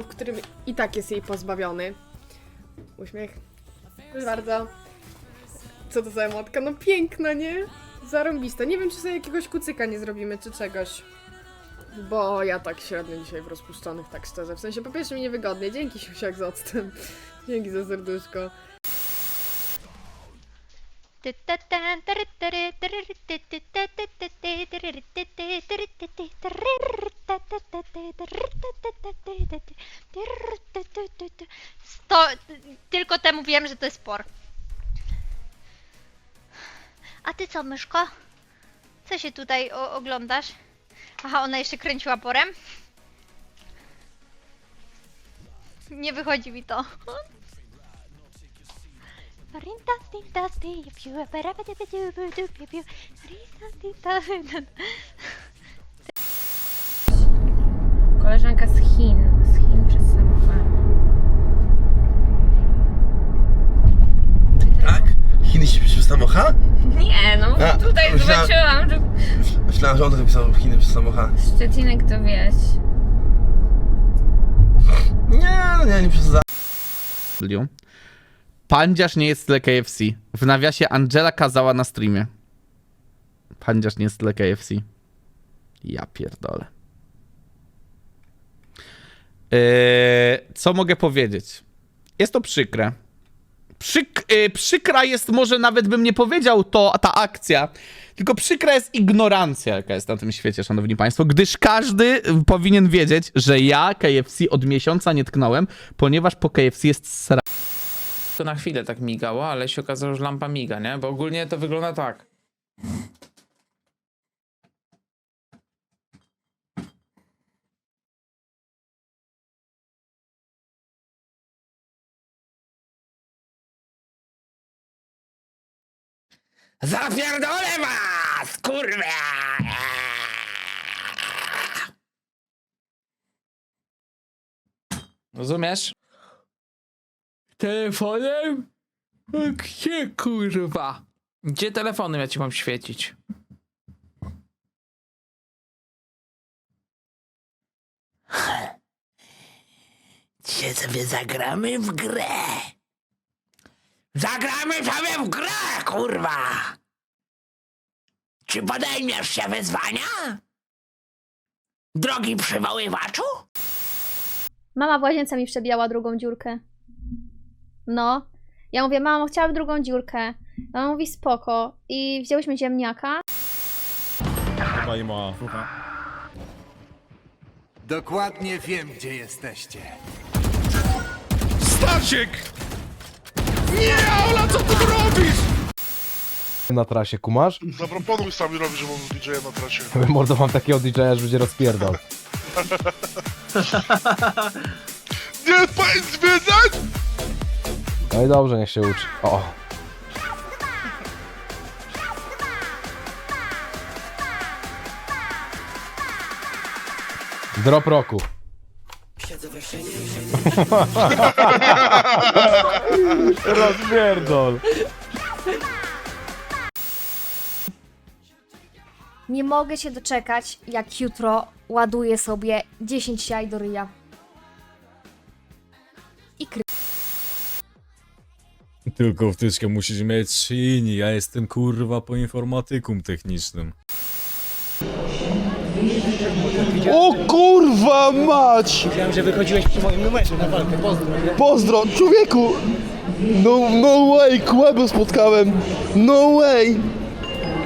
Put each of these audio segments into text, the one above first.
w którym i tak jest jej pozbawiony. Uśmiech. Proszę bardzo. Co to za emotka? No piękna, nie? Zarąbista. Nie wiem, czy sobie jakiegoś kucyka nie zrobimy, czy czegoś. Bo ja tak średnio dzisiaj w rozpuszczonych, tak szczerze. W sensie, po pierwsze mi niewygodnie. Dzięki, siusiak, za odstęp. Dzięki za serduszko. Sto, tylko temu wiem, że to jest por. A ty co, myszko? Co się tutaj oglądasz? Aha, ona jeszcze kręciła porem? Nie wychodzi mi to. Koleżanka z Chin. Z Chin przez samochód. Tak? Chiny się pisze samocha? Nie, no A, tutaj myślałam- zobaczyłam, że Myślałem, że on to napisał Chiny przez samocha. Szczecinek to wieś. Nie, no nie, nie przesadzam. Liu. Pandziarz nie jest tyle KFC. W nawiasie Angela kazała na streamie. Pandziarz nie jest tyle KFC. Ja pierdolę. Eee, co mogę powiedzieć? Jest to przykre. Przyk e, przykra jest, może nawet bym nie powiedział to, ta akcja, tylko przykra jest ignorancja, jaka jest na tym świecie, szanowni państwo, gdyż każdy powinien wiedzieć, że ja KFC od miesiąca nie tknąłem, ponieważ po KFC jest sra Na chwilę tak migało, ale się okazało, że lampa miga, nie? Bo ogólnie to wygląda tak. Zapierdolę was, kurwa! Rozumiesz? Telefonem? Gdzie kurwa? Gdzie telefonem ja ci mam świecić? Dzisiaj sobie zagramy w grę. Zagramy sobie w grę, kurwa! Czy podejmiesz się wyzwania? Drogi przywoływaczu? Mama w łazience mi przebijała drugą dziurkę. No. Ja mówię, mamo, chciałabym drugą dziurkę. Mama mówi, spoko. I wzięłyśmy ziemniaka. Chyba i ma. Dokładnie wiem, gdzie jesteście. Stasiek! Nie, Ola, co ty tu robisz? na trasie, kumasz? Zaproponuj sami robić, że mam DJ na trasie. Mordo, mam takiego DJ-a, że będzie rozpierdol. Nie, powiedz zwiedzać! No i dobrze, niech się uczy. O, Drop roku. Rozpierdol. Nie mogę się doczekać, jak jutro ładuję sobie 10 jaj do ryja. Tylko wtyczkę musisz mieć inni, ja jestem kurwa po informatykum technicznym. O kurwa mać! Myślałem, że wychodziłeś przy moim numerze na walkę. Pozdro. Pozdro, człowieku! No, no way, Kłebo spotkałem! No way!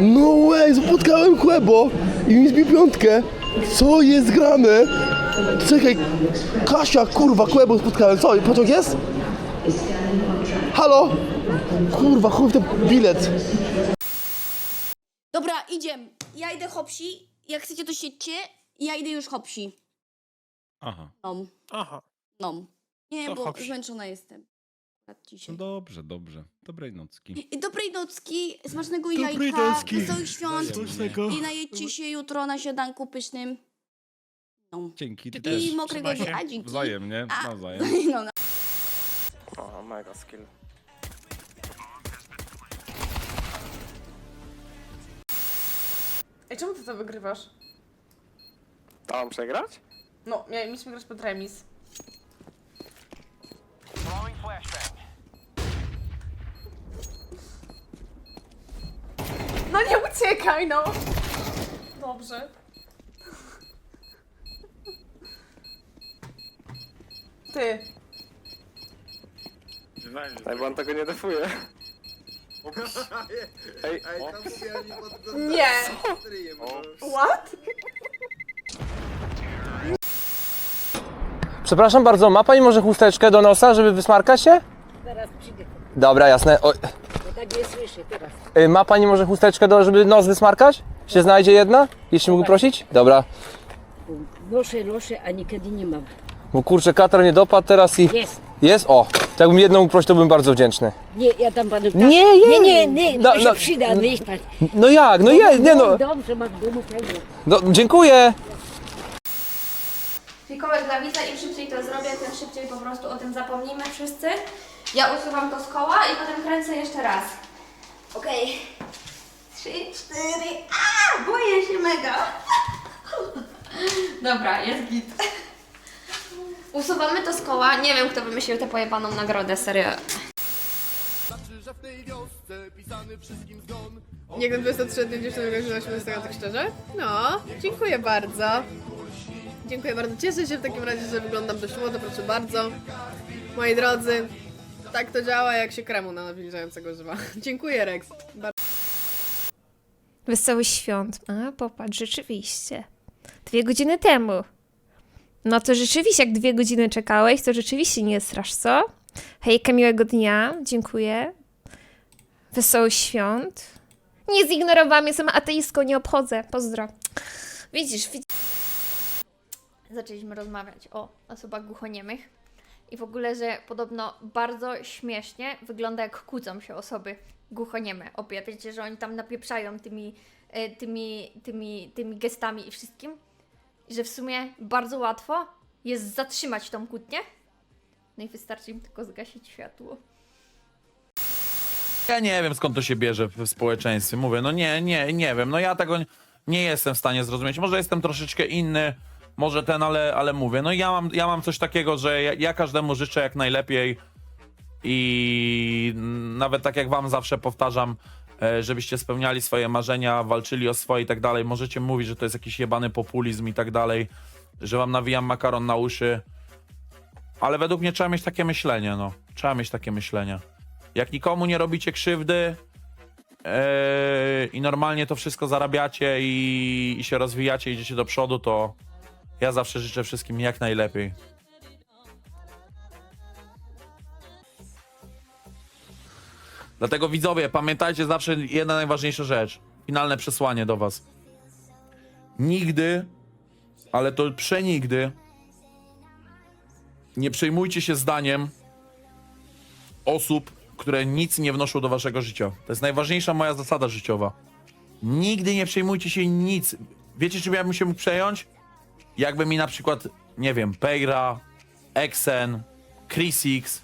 No way, spotkałem Kłebo i mi zbił piątkę! Co jest grane? Czekaj, Kasia, kurwa, Kłebo spotkałem, co, pociąg jest? Halo? Kurwa, chuj w ten bilet! Dobra, idziemy. Ja idę hopsi. Jak chcecie, to siedźcie. Ja idę już hopsi. Aha. No, Aha. no. Nie, To bo hopsi. zmęczona jestem. Akurat No Dzisiaj. dobrze, dobrze. Dobrej nocki. I dobrej nocki, smacznego Dobrej jajka, nocki. wesołych świąt Smacznego. i najedźcie się jutro na siadanku pysznym. No. Dzięki, ty I też. mokrego dnia, dzięki. Wzajemnie, A. nawzajem. No, no. O, mega skill. Ej, czemu ty to wygrywasz? Tam przegrać? No, mieliśmy grać pod remis. No nie uciekaj, no! Dobrze. Ty. Tak, bo on tego nie defuje. Ej, Nie! What? Przepraszam bardzo, ma pani może chusteczkę do nosa, żeby wysmarkać się? Zaraz przyjdę. Dobra, jasne. O, Bo tak nie słyszę teraz. y, ma pani może chusteczkę, do, żeby nos wysmarkać? Się znajdzie jedna? Jeśli mógł prosić? Dobra. Noszę, noszę, a niekiedy nie mam. Bo kurczę, katar nie dopadł teraz i... Jest. Jest? O, to jakbym jedną mógł prosić, to bym bardzo wdzięczny. Nie, ja dam panu tak. Nie, nie, nie, nie, nie, no, to się no, przyda, nie pan. No jak? No je, nie no. Dobrze, masz w domu no dziękuję. Fikołek dla widza im szybciej to zrobię, tym szybciej po prostu o tym zapomnimy wszyscy. Ja usuwam to z koła i potem kręcę jeszcze raz. Okej. Trzy, cztery. A, boję się mega. Dobra, jest git. Usuwamy to z koła. Nie wiem, kto wymyślił tę pojebaną nagrodę, serio. Niech ten 23 dziewczyny godzina 18, tak szczerze? No, dziękuję bardzo. Dziękuję bardzo. Cieszę się w takim razie, że wyglądam dość młodo, proszę bardzo. Moi drodzy, tak to działa, jak się kremu na nawilżającego używa. Dziękuję, Rex. Bardzo Wesoły świąt. A, popatrz, rzeczywiście. Dwie godziny temu. No to rzeczywiście, jak dwie godziny czekałeś, to rzeczywiście nie strasz, co? Hejka, miłego dnia. Dziękuję. Wesołych świąt. Nie zignorowałam, jestem ateistką, nie obchodzę. Pozdro. Widzisz, widzisz. Zaczęliśmy rozmawiać o osobach głuchoniemych i w ogóle, że podobno bardzo śmiesznie wygląda jak kłócą się osoby głuchonieme. Obie, wiecie, że oni tam napieprzają tymi, e, tymi, tymi, tymi gestami i wszystkim. I że w sumie bardzo łatwo jest zatrzymać tą kłótnię. No i wystarczy im tylko zgasić światło. Ja nie wiem skąd to się bierze w społeczeństwie. Mówię, no nie, nie, nie wiem. No ja tego nie- jestem w stanie zrozumieć. Może jestem troszeczkę inny, może ten, ale, ale mówię. No ja mam, ja mam coś takiego, że ja, ja każdemu życzę jak najlepiej i nawet tak jak wam zawsze powtarzam, żebyście spełniali swoje marzenia, walczyli o swoje i tak dalej. Możecie mówić, że to jest jakiś jebany populizm i tak dalej, że wam nawijam makaron na uszy. Ale według mnie trzeba mieć takie myślenie, no. Trzeba mieć takie myślenie. Jak nikomu nie robicie krzywdy yy, i normalnie to wszystko zarabiacie i, i się rozwijacie, idziecie do przodu, to ja zawsze życzę wszystkim jak najlepiej. Dlatego widzowie, pamiętajcie zawsze jedna najważniejsza rzecz. Finalne przesłanie do was. Nigdy, ale to przenigdy, nie przejmujcie się zdaniem osób, które nic nie wnoszą do waszego życia. To jest najważniejsza moja zasada życiowa. Nigdy nie przejmujcie się nic. Wiecie, czym ja bym się mógł przejąć? Jakby mi na przykład, nie wiem, Peyra, Exen, Chrisix,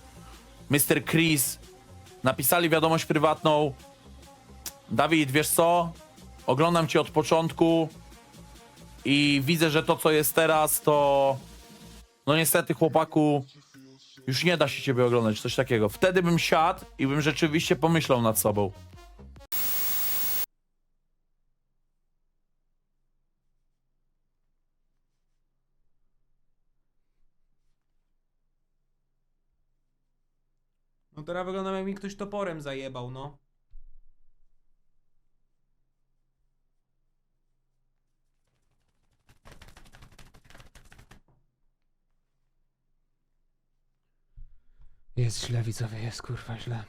Mr. Chris napisali wiadomość prywatną. Dawid, wiesz co? Oglądam cię od początku i widzę, że to, co jest teraz, to no niestety, chłopaku, już nie da się ciebie oglądać, coś takiego. Wtedy bym siadł i bym rzeczywiście pomyślał nad sobą. Teraz wyglądam jak mi ktoś toporem zajebał, no. Jest źle, widzowie, jest kurwa źle.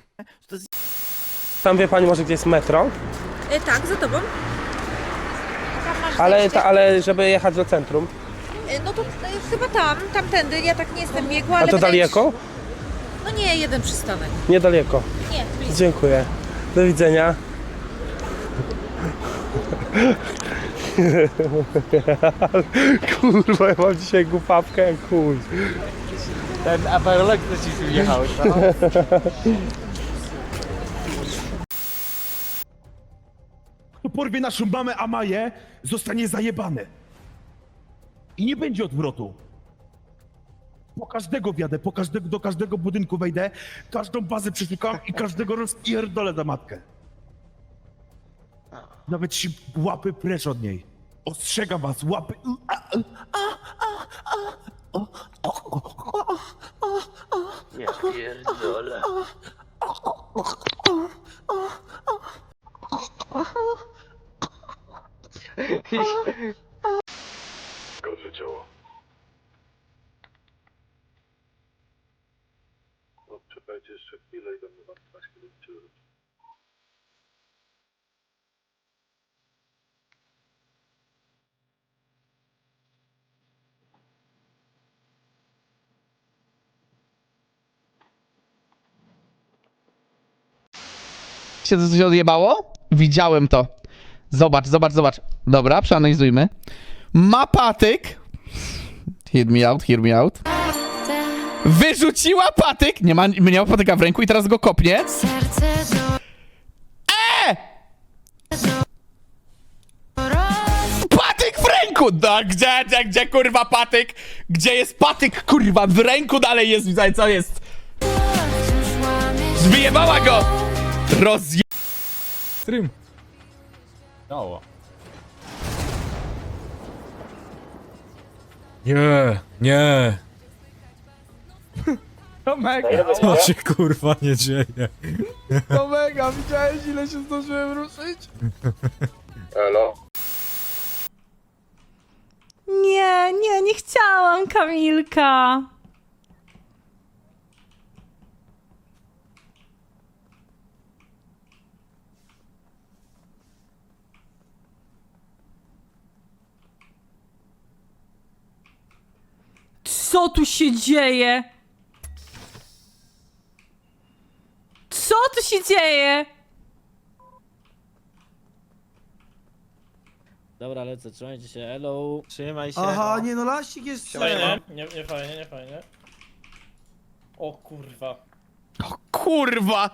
Tam wie pani może gdzie jest metro? tak, za tobą. Ale, ta, ale żeby jechać do centrum. No to chyba tam, tamtędy. Ja tak nie jestem biegła, A to daleko? No nie, jeden przystanek. Niedaleko. Nie, Dziękuję. Do widzenia. Kurwa, ja mam dzisiaj głupawkę jak chuj. Ten aperolog to ci wjechał, Kto porwie naszą mamę Amaję, zostanie zajebany. I nie będzie odwrotu. Po każdego wjadę, po każdego, do każdego budynku wejdę, każdą bazę przeszukam i każdego rozpierdolę za matkę. Nawet się łapy precz od niej. Ostrzegam was, łapy... Ja pierdolę. Kończę ciało. No, czekajcie jeszcze chwilę i będę wam znać, kiedy cię wróci. Się coś odjebało? Widziałem to. Zobacz, zobacz, zobacz. Dobra, przeanalizujmy. Ma patyk. Hear me out, hear me out. Wyrzuciła patyk. Nie ma, nie ma patyka w ręku i teraz go kopnie. E! Patyk w ręku! No, gdzie, gdzie, gdzie kurwa patyk? Gdzie jest patyk kurwa? W ręku dalej jest, widzę co jest. Wyjebała go! Rozje... Stream. Ciało. Nie, nie. To mega, To się kurwa nie dzieje. to mega. Widziałeś ile się zdążyłem ruszyć? Elo? Nie, nie, nie chciałam, Kamilka. Co tu się dzieje? Co tu się dzieje? Dobra, lecę, trzymajcie się, hello. Trzymaj się. Aha, nie no, lasik jest... Fajnie, nie, nie fajnie, nie fajnie. O kurwa. Kurwa!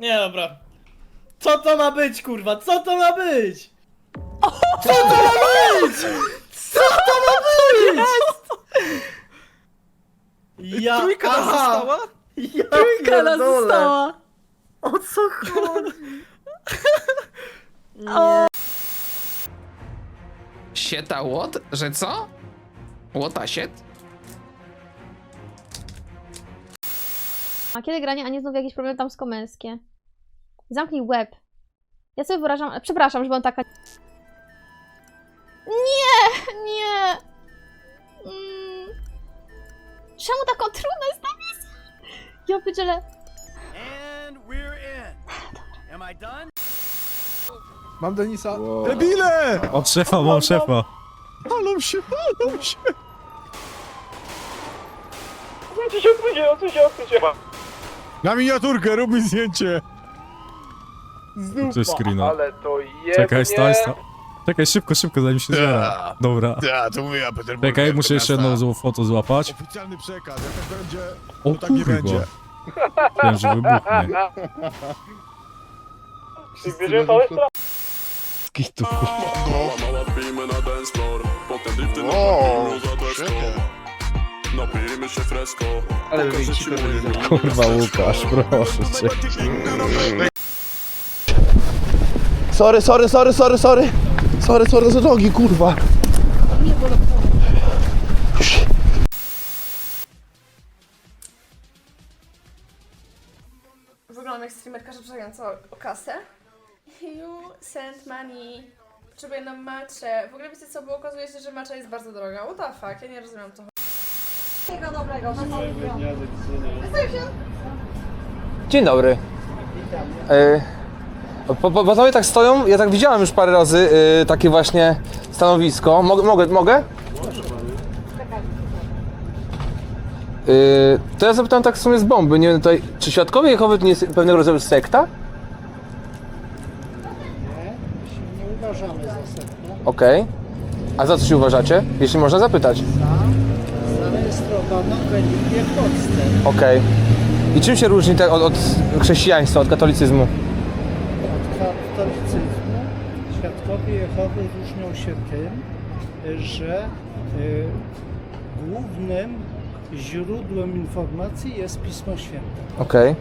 Nie, dobra. Co to ma być, kurwa? Co to ma być? Co to ma być? Ja... Trójka nas została? Ja Trójka nas została. O co chodzi? Sieta łot? Że co? Łota siet? A kiedy granie, a nie znowu jakiś problem tam z komenskie? Zamknij łeb. Ja sobie wyrażam, przepraszam, że byłam taka... Czemu taką trudna jest ta misja? Ja pierdzielę. Mam Denisa. Debile! Od szefa, mam szefa. Palą się, palą się! Na miniaturkę, rób mi zdjęcie! To jest screena. Ale to jest. Czekaj, stań, stań. Czekaj, szybko, szybko, zanim się zjara. Dobra. Ja, to mówię ja, Peter Czekaj, muszę jeszcze jedną złą foto złapać. Oficjalny przekaz, jak tak będzie, O to tak nie kurwa. będzie. Wiem, że wybuchnie. Skitu. Ale wyjdzie Kurwa Łukasz, proszę cię. Sorry, sorry, sorry, sorry, sorry. Sorry, sorry za nogi, kurwa. Wyglądam jak streamerka żebrająca o, o kasę. You send money. Potrzebuję na macze. W ogóle wiecie co, bo okazuje się, że macza jest bardzo droga. What the fuck, ja nie rozumiem to. Dzień dobry. E, po, po, panowie tak stoją, ja tak widziałem już parę razy e, takie właśnie stanowisko. Mogę, mogę, mogę? E, to ja zapytałem tak w sumie z bomby, nie wiem tutaj, czy Świadkowie Jehowy to nie jest pewnego rodzaju sekta? Nie uważamy za sektę. Okej. A za co się uważacie? Jeśli można zapytać. Zarejestrowano w religię w Polsce. Okej. I czym się różni te, od, od chrześcijaństwa? Od katolicyzmu Jehowy różnią się tym, że y, głównym źródłem informacji jest Pismo Święte. Okej.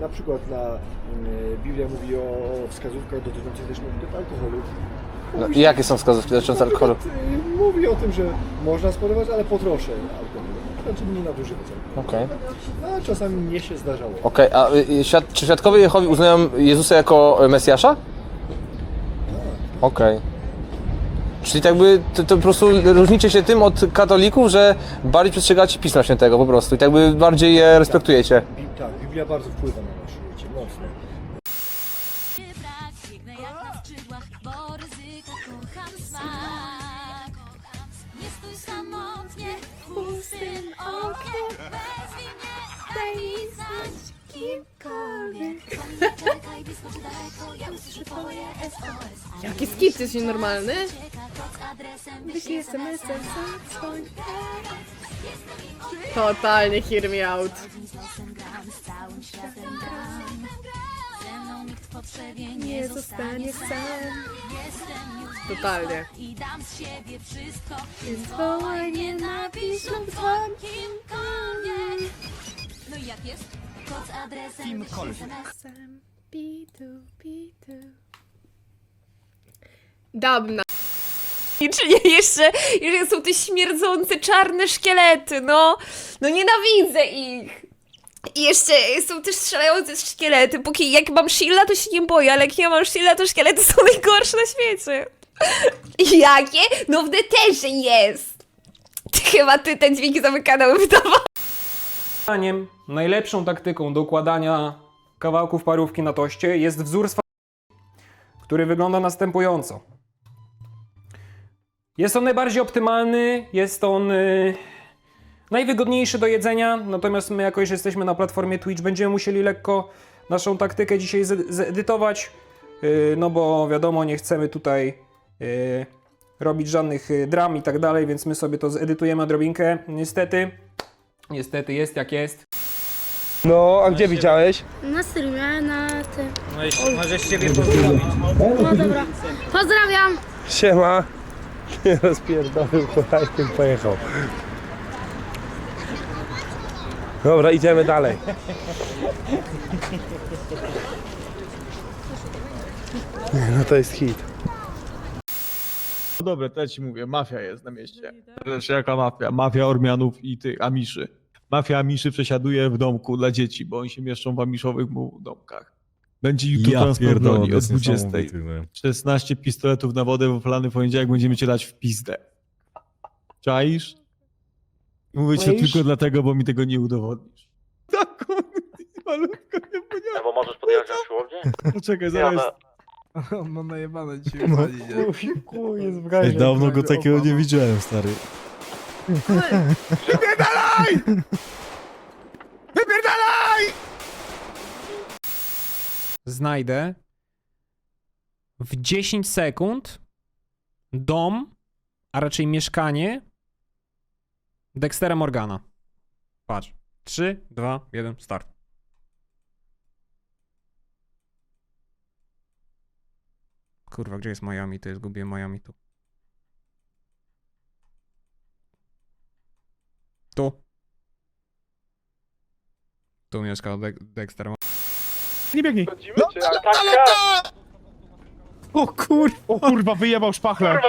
Na przykład na Biblia mówi o wskazówkach dotyczących też alkoholu. No, i jakie są wskazówki dotyczące alkoholu? Mówi o tym, że można spożywać, ale po trosze alkoholu. Znaczy nie nadużywać. Okej. No, a czasami mnie się zdarzało. Okej, a y, y, świad czy świadkowie Jehowi uznają Jezusa jako e, Mesjasza? Okej. Czyli tak by to, to po prostu różnicie się tym od katolików, że bardziej przestrzegacie Pisma Świętego po prostu i tak by bardziej je respektujecie. Bi- tak, Biblia bardzo wpływa na nasze życie, mocno. Biegnę jak na skrzydłach, bo ryzyko kocham smak. Nie stój samotnie, pustym okiem. Wezwij mnie, daj mi znać kimkolwiek. Czekaj blisko czy daleko, ja usłyszę twoje SOS. Jaki skip, jest nienormalny? Wyślij SMS-em, dzwoń. Totalnie hear me out. Nie, Nie zostanie sam. sam. Jestem już Totalnie. i dam z siebie wszystko. Więc Wołaj, nie napisz lub dzwoń kimkolwiek. No i jak jest? Kod z adresem kimkolwiek. P2, P2. Dawna. I czy nie jeszcze, jeszcze są te śmierdzące czarne szkielety, no. No nienawidzę ich. I jeszcze są też strzelające szkielety. Póki jak mam shielda, to się nie boję, ale jak nie mam shielda, to szkielety są najgorsze na świecie. Jakie? No w neterze jest. Chyba ty te dźwięki zamykane wydawały. zdaniem najlepszą taktyką do układania kawałków parówki na toście jest wzór z fa- który wygląda następująco. Jest on najbardziej optymalny, jest on y, najwygodniejszy do jedzenia, natomiast my jako, że jesteśmy na platformie Twitch, będziemy musieli lekko naszą taktykę dzisiaj z- zedytować, y, no bo wiadomo, nie chcemy tutaj y, robić żadnych y, dram i tak dalej, więc my sobie to zedytujemy odrobinkę. Niestety, Niestety jest jak jest. No, a gdzie widziałeś? Na streamie, na tym. Możesz siebie pozdrowić. No dobra. Pozdrawiam! Siema. Nie rozpierdolił, tym pojechał. Dobra, idziemy dalej. No to jest hit. No dobra, to ja ci mówię, mafia jest na mieście. Znaczy jaka mafia? Mafia Ormianów i tych Amiszy. Mafia Amiszy przesiaduje w domku dla dzieci, bo oni się mieszczą w amiszowych mu domkach. Będzie jutro Ja to od jest 20. niesamowite, no. 16 pistoletów na wodę, bo plany poniedziałek będziemy cię dać w pizdę. Czaisz? Mówię ci to Czaisz? tylko dlatego, bo mi tego nie udowodnisz. Tak, malutko nie No bo możesz podjechać na siłownię? Poczekaj, zaraz. Mam najebane dzisiaj. No, jest w Ej, dawno go takiego nie widziałem, stary. Wypierdalaj! Wypierdalaj! Znajdę w 10 sekund dom, a raczej mieszkanie Dextera Morgana. Patrz. 3, 2, 1, start. Kurwa, gdzie jest Miami? To jest gubię Miami tu. Tu. Tu mieszka Dex Dexter. Nie biegnij. Tak, O kurwa! O kurwa, wyjebał szpachlę.